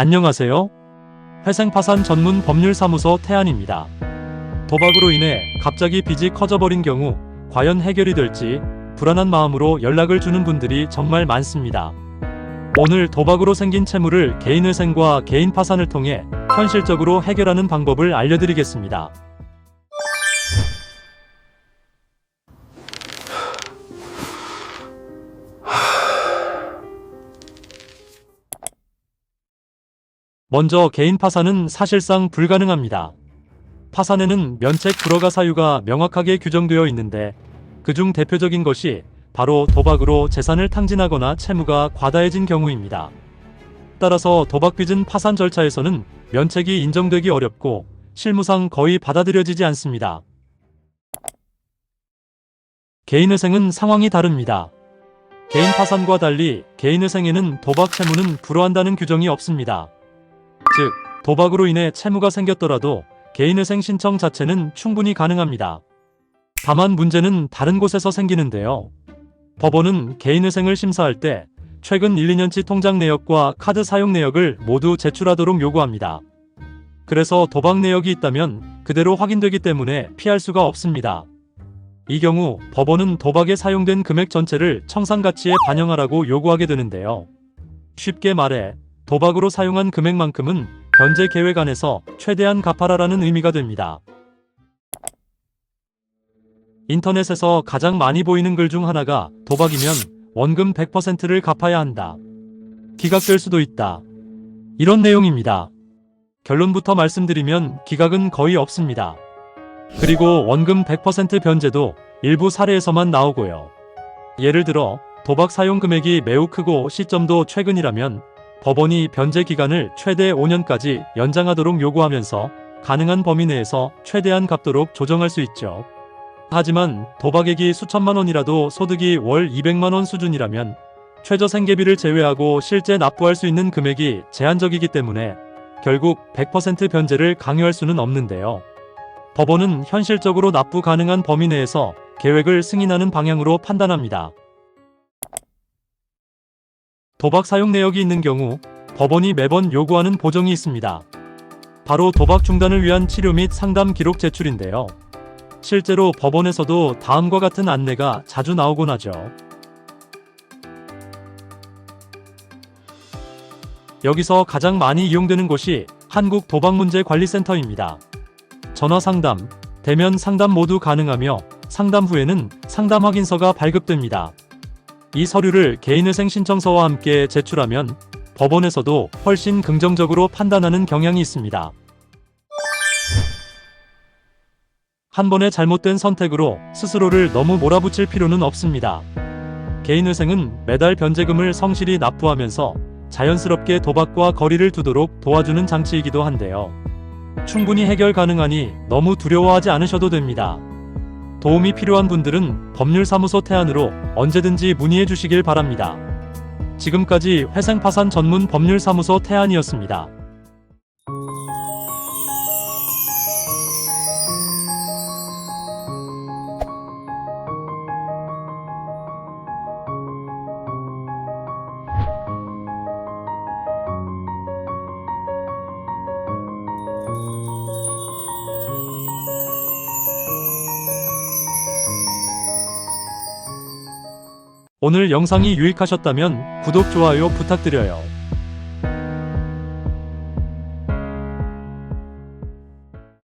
안녕하세요. 회생파산 전문 법률사무소 태안입니다. 도박으로 인해 갑자기 빚이 커져버린 경우 과연 해결이 될지 불안한 마음으로 연락을 주는 분들이 정말 많습니다. 오늘 도박으로 생긴 채무를 개인회생과 개인파산을 통해 현실적으로 해결하는 방법을 알려드리겠습니다. 먼저 개인 파산은 사실상 불가능합니다. 파산에는 면책 불허가 사유가 명확하게 규정되어 있는데 그중 대표적인 것이 바로 도박으로 재산을 탕진하거나 채무가 과다해진 경우입니다. 따라서 도박빚은 파산 절차에서는 면책이 인정되기 어렵고 실무상 거의 받아들여지지 않습니다. 개인회생은 상황이 다릅니다. 개인 파산과 달리 개인회생에는 도박 채무는 불허한다는 규정이 없습니다. 즉, 도박으로 인해 채무가 생겼더라도 개인회생 신청 자체는 충분히 가능합니다. 다만 문제는 다른 곳에서 생기는데요. 법원은 개인회생을 심사할 때 최근 1, 2년치 통장 내역과 카드 사용 내역을 모두 제출하도록 요구합니다. 그래서 도박 내역이 있다면 그대로 확인되기 때문에 피할 수가 없습니다. 이 경우 법원은 도박에 사용된 금액 전체를 청산 가치에 반영하라고 요구하게 되는데요. 쉽게 말해 도박으로 사용한 금액만큼은 변제 계획 안에서 최대한 갚아라라는 의미가 됩니다. 인터넷에서 가장 많이 보이는 글 중 하나가 도박이면 원금 100%를 갚아야 한다. 기각될 수도 있다. 이런 내용입니다. 결론부터 말씀드리면 기각은 거의 없습니다. 그리고 원금 100% 변제도 일부 사례에서만 나오고요. 예를 들어 도박 사용 금액이 매우 크고 시점도 최근이라면 법원이 변제 기간을 최대 5년까지 연장하도록 요구하면서 가능한 범위 내에서 최대한 갚도록 조정할 수 있죠. 하지만 도박액이 수천만 원이라도 소득이 월 200만 원 수준이라면 최저 생계비를 제외하고 실제 납부할 수 있는 금액이 제한적이기 때문에 결국 100% 변제를 강요할 수는 없는데요. 법원은 현실적으로 납부 가능한 범위 내에서 계획을 승인하는 방향으로 판단합니다. 도박 사용 내역이 있는 경우 법원이 매번 요구하는 보정이 있습니다. 바로 도박 중단을 위한 치료 및 상담 기록 제출인데요. 실제로 법원에서도 다음과 같은 안내가 자주 나오곤 하죠. 여기서 가장 많이 이용되는 곳이 한국도박문제관리센터입니다. 전화 상담, 대면 상담 모두 가능하며 상담 후에는 상담 확인서가 발급됩니다. 이 서류를 개인회생 신청서와 함께 제출하면 법원에서도 훨씬 긍정적으로 판단하는 경향이 있습니다. 한 번의 잘못된 선택으로 스스로를 너무 몰아붙일 필요는 없습니다. 개인회생은 매달 변제금을 성실히 납부하면서 자연스럽게 도박과 거리를 두도록 도와주는 장치이기도 한데요. 충분히 해결 가능하니 너무 두려워하지 않으셔도 됩니다. 도움이 필요한 분들은 법률사무소 태안으로 언제든지 문의해 주시길 바랍니다. 지금까지 회생파산 전문 법률사무소 태안이었습니다. 오늘 영상이 유익하셨다면 구독, 좋아요 부탁드려요.